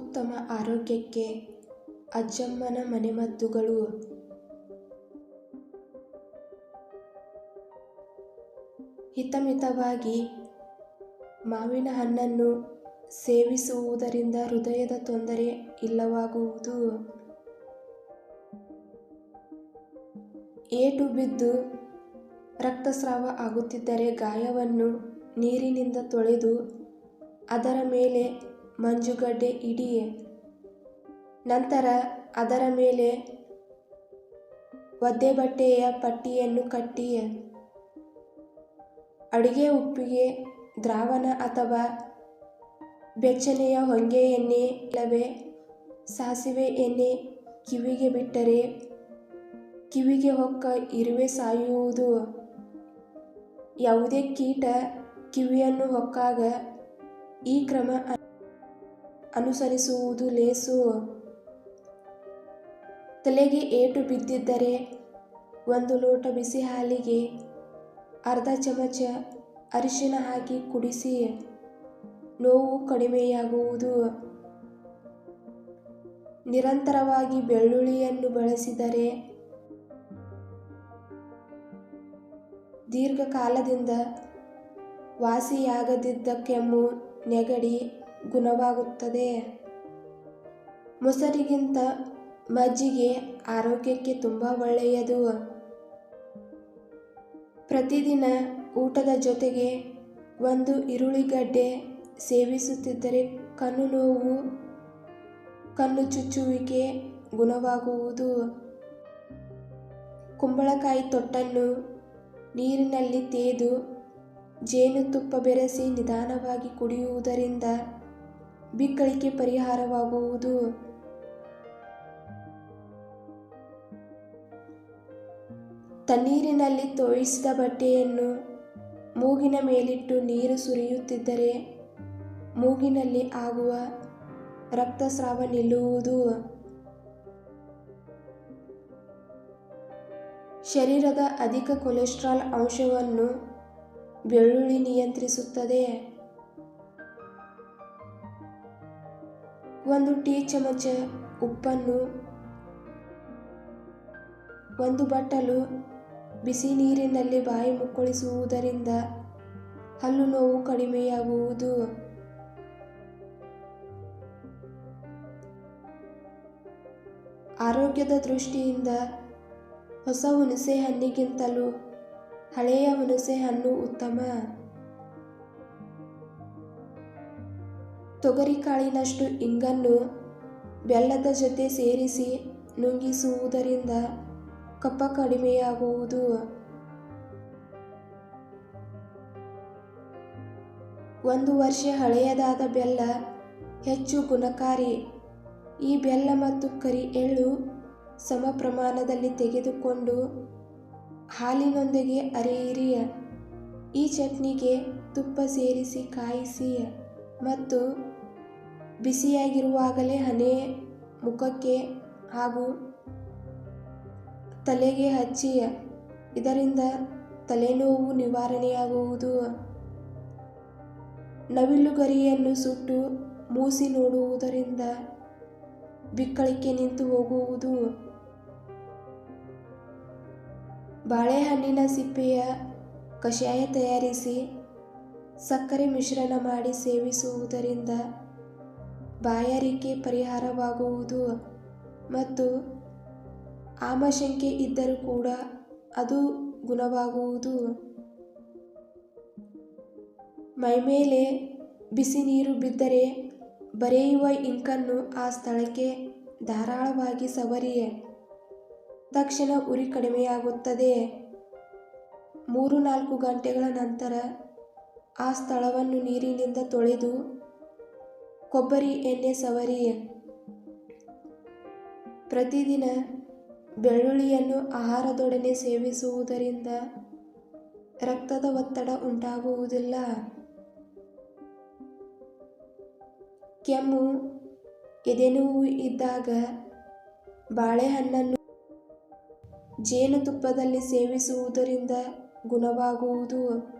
ಉತ್ತಮ ಆರೋಗ್ಯಕ್ಕೆ ಅಜ್ಜಮ್ಮನ ಮನೆಮದ್ದುಗಳು. ಹಿತಮಿತವಾಗಿ ಮಾವಿನ ಹಣ್ಣನ್ನು ಸೇವಿಸುವುದರಿಂದ ಹೃದಯದ ತೊಂದರೆ ಇಲ್ಲವಾಗುವುದು. ಏಟು ಬಿದ್ದು ರಕ್ತಸ್ರಾವ ಆಗುತ್ತಿದ್ದರೆ ಗಾಯವನ್ನು ನೀರಿನಿಂದ ತೊಳೆದು ಅದರ ಮೇಲೆ ಮಂಜುಗಡ್ಡೆ ಇಡಿಯೇ. ನಂತರ ಅದರ ಮೇಲೆ ಒದ್ದೆ ಬಟ್ಟೆಯ ಪಟ್ಟಿಯನ್ನು ಕಟ್ಟಿ ಅಡಿಗೆ ಉಪ್ಪಿಗೆ, ದ್ರಾವಣ ಅಥವಾ ಬೆಚ್ಚನೆಯ ಹೊಂಗೆ ಎಣ್ಣೆ ಇಲ್ಲವೇ ಸಾಸಿವೆ ಎಣ್ಣೆ ಕಿವಿಗೆ ಬಿಟ್ಟರೆ ಕಿವಿಗೆ ಹೊಕ್ಕ ಇರುವೆ ಸಾಯುವುದು. ಯಾವುದೇ ಕೀಟ ಕಿವಿಯನ್ನು ಹೊಕ್ಕಾಗ ಈ ಕ್ರಮ ಅನುಸರಿಸುವುದು ಲೇಸು. ತಲೆಗೆ ಏಟು ಬಿದ್ದಿದ್ದರೆ ಒಂದು ಲೋಟ ಬಿಸಿ ಹಾಲಿಗೆ ಅರ್ಧ ಚಮಚ ಅರಿಶಿನ ಹಾಕಿ ಕುಡಿಸಿ. ನೋವು ಕಡಿಮೆಯಾಗುವುದು. ನಿರಂತರವಾಗಿ ಬೆಳ್ಳುಳ್ಳಿಯನ್ನು ಬಳಸಿದರೆ ದೀರ್ಘಕಾಲದಿಂದ ವಾಸಿಯಾಗದಿದ್ದ ಕೆಮ್ಮು ನೆಗಡಿ ಗುಣವಾಗುತ್ತದೆ. ಮೊಸರಿಗಿಂತ ಮಜ್ಜಿಗೆ ಆರೋಗ್ಯಕ್ಕೆ ತುಂಬ ಒಳ್ಳೆಯದು. ಪ್ರತಿದಿನ ಊಟದ ಜೊತೆಗೆ ಒಂದು ಈರುಳ್ಳಿಗಡ್ಡೆ ಸೇವಿಸುತ್ತಿದ್ದರೆ ಕಣ್ಣು ನೋವು, ಕಣ್ಣು ಚುಚ್ಚುವಿಕೆ ಗುಣವಾಗುವುದು. ಕುಂಬಳಕಾಯಿ ತೊಟ್ಟನ್ನು ನೀರಿನಲ್ಲಿ ತೇದು ಜೇನುತುಪ್ಪ ಬೆರೆಸಿ ನಿಧಾನವಾಗಿ ಕುಡಿಯುವುದರಿಂದ ಬಿಕ್ಕಳಿಕೆ ಪರಿಹಾರವಾಗುವುದು. ತಣ್ಣೀರಿನಲ್ಲಿ ತೋಯಿಸಿದ ಬಟ್ಟೆಯನ್ನು ಮೂಗಿನ ಮೇಲಿಟ್ಟು ನೀರು ಸುರಿಯುತ್ತಿದ್ದರೆ ಮೂಗಿನಲ್ಲಿ ಆಗುವ ರಕ್ತಸ್ರಾವ ನಿಲ್ಲುವುದು. ಶರೀರದ ಅಧಿಕ ಕೊಲೆಸ್ಟ್ರಾಲ್ ಅಂಶವನ್ನು ಬೆಳ್ಳುಳ್ಳಿ ನಿಯಂತ್ರಿಸುತ್ತದೆ. ಒಂದು ಟೀ ಚಮಚ ಉಪ್ಪನ್ನು, ಒಂದು ಬಟ್ಟಲು ಬಿಸಿ ನೀರಿನಲ್ಲಿ ಬಾಯಿ ಮುಕ್ಕಳಿಸುವುದರಿಂದ ಹಲ್ಲು ನೋವು ಕಡಿಮೆಯಾಗುವುದು. ಆರೋಗ್ಯದ ದೃಷ್ಟಿಯಿಂದ ಹೊಸ ಹುಣಸೆ ಹಣ್ಣಿಗಿಂತಲೂ ಹಳೆಯ ಹುಣಸೆ ಹಣ್ಣು ಉತ್ತಮ. ತೊಗರಿಕಾಳಿನಷ್ಟು ಇಂಗನ್ನು ಬೆಲ್ಲದ ಜೊತೆ ಸೇರಿಸಿ ನುಂಗಿಸುವುದರಿಂದ ಕಪ್ಪ ಕಡಿಮೆಯಾಗುವುದು. ಒಂದು ವರ್ಷ ಹಳೆಯದಾದ ಬೆಲ್ಲ ಹೆಚ್ಚು ಗುಣಕಾರಿ. ಈ ಬೆಲ್ಲ ಮತ್ತು ಕರಿ ಎಳ್ಳು ಸಮ ಪ್ರಮಾಣದಲ್ಲಿ ತೆಗೆದುಕೊಂಡು ಹಾಲಿನೊಂದಿಗೆ ಅರೆಯಿರಿ. ಈ ಚಟ್ನಿಗೆ ತುಪ್ಪ ಸೇರಿಸಿ ಕಾಯಿಸಿ. ಮತ್ತು ಬಿಸಿಯಾಗಿರುವಾಗಲೇ ಹನೆ ಮುಖಕ್ಕೆ ಹಾಗೂ ತಲೆಗೆ ಹಚ್ಚಿ, ಇದರಿಂದ ತಲೆನೋವು ನಿವಾರಣೆಯಾಗುವುದು. ನವಿಲುಗರಿಯನ್ನು ಸುಟ್ಟು ಮೂಸಿ ನೋಡುವುದರಿಂದ ಬಿಕ್ಕಳಿಕೆ ನಿಂತು ಹೋಗುವುದು. ಬಾಳೆಹಣ್ಣಿನ ಸಿಪ್ಪೆಯ ಕಷಾಯ ತಯಾರಿಸಿ ಸಕ್ಕರೆ ಮಿಶ್ರಣ ಮಾಡಿ ಸೇವಿಸುವುದರಿಂದ ಬಾಯಾರಿಕೆ ಪರಿಹಾರವಾಗುವುದು ಮತ್ತು ಆಮಶಂಕೆ ಇದ್ದರೂ ಕೂಡ ಅದು ಗುಣವಾಗುವುದು. ಮೈಮೇಲೆ ಬಿಸಿ ನೀರು ಬಿದ್ದರೆ ಬರೆಯುವ ಇಂಕನ್ನು ಆ ಸ್ಥಳಕ್ಕೆ ಧಾರಾಳವಾಗಿ ಸವರಿ. ತಕ್ಷಣ ಉರಿ ಕಡಿಮೆಯಾಗುತ್ತದೆ. ಮೂರು ನಾಲ್ಕು ಗಂಟೆಗಳ ನಂತರ ಆ ಸ್ಥಳವನ್ನು ನೀರಿನಿಂದ ತೊಳೆದು ಕೊಬ್ಬರಿ ಎಣ್ಣೆ ಸವರಿ. ಪ್ರತಿದಿನ ಬೆಳ್ಳುಳ್ಳಿಯನ್ನು ಆಹಾರದೊಡನೆ ಸೇವಿಸುವುದರಿಂದ ರಕ್ತದ ಒತ್ತಡ ಉಂಟಾಗುವುದಿಲ್ಲ. ಕೆಮ್ಮು ಎದೆನೋವು ಇದ್ದಾಗ ಬಾಳೆಹಣ್ಣನ್ನು ಜೇನುತುಪ್ಪದಲ್ಲಿ ಸೇವಿಸುವುದರಿಂದ ಗುಣವಾಗುವುದು.